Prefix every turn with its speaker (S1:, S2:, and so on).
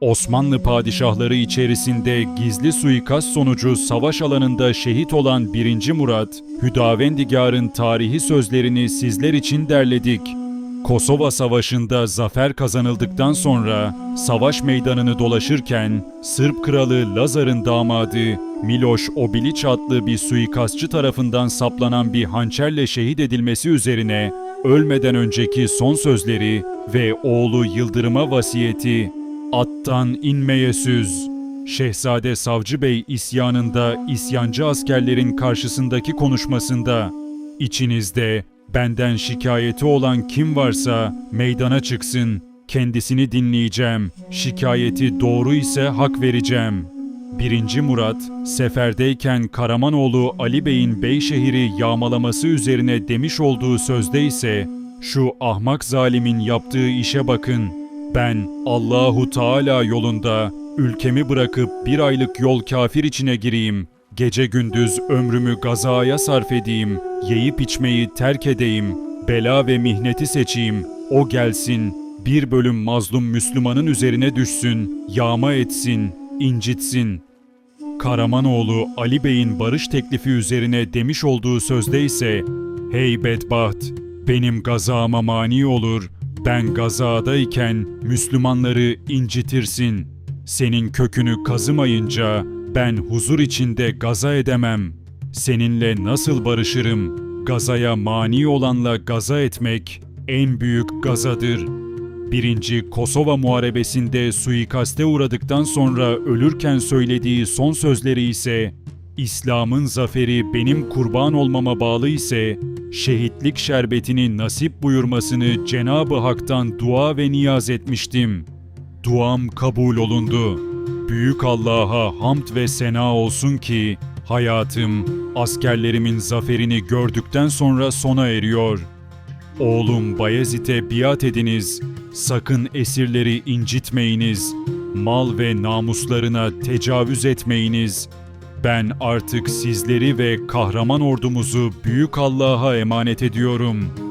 S1: Osmanlı padişahları içerisinde gizli suikast sonucu savaş alanında şehit olan 1. Murat, Hüdavendigar'ın tarihi sözlerini sizler için derledik. Kosova Savaşı'nda zafer kazanıldıktan sonra savaş meydanını dolaşırken Sırp kralı Lazar'ın damadı Miloš Obilić adlı bir suikastçı tarafından saplanan bir hançerle şehit edilmesi üzerine ölmeden önceki son sözleri ve oğlu Yıldırım'a vasiyeti attan inmeye süz. Şehzade Savcı Bey isyanında isyancı askerlerin karşısındaki konuşmasında İçinizde benden şikayeti olan kim varsa meydana çıksın. Kendisini dinleyeceğim. Şikayeti doğru ise hak vereceğim. 1. Murat, seferdeyken Karamanoğlu Ali Bey'in Beyşehir'i yağmalaması üzerine demiş olduğu sözde ise şu ahmak zalimin yaptığı işe bakın. Ben Allahu Teala yolunda ülkemi bırakıp bir aylık yol kafir içine gireyim. Gece gündüz ömrümü gazaya sarf edeyim. Yiyip içmeyi terk edeyim. Bela ve mihneti seçeyim. O gelsin. Bir bölüm mazlum Müslümanın üzerine düşsün. Yağma etsin. incitsin. Karamanoğlu Ali Bey'in barış teklifi üzerine demiş olduğu sözde ise Hey bedbaht, benim gazama mani olur, ben gazadayken Müslümanları incitirsin. Senin kökünü kazımayınca ben huzur içinde gaza edemem. Seninle nasıl barışırım? Gazaya mani olanla gaza etmek en büyük gazadır. Birinci Kosova Muharebesi'nde suikaste uğradıktan sonra ölürken söylediği son sözleri ise İslam'ın zaferi benim kurban olmama bağlı ise şehitlik şerbetini nasip buyurmasını Cenab-ı Hak'tan dua ve niyaz etmiştim. Duam kabul olundu. Büyük Allah'a hamd ve sena olsun ki hayatım askerlerimin zaferini gördükten sonra sona eriyor. Oğlum Bayezid'e biat ediniz, sakın esirleri incitmeyiniz, mal ve namuslarına tecavüz etmeyiniz. Ben artık sizleri ve kahraman ordumuzu Büyük Allah'a emanet ediyorum.''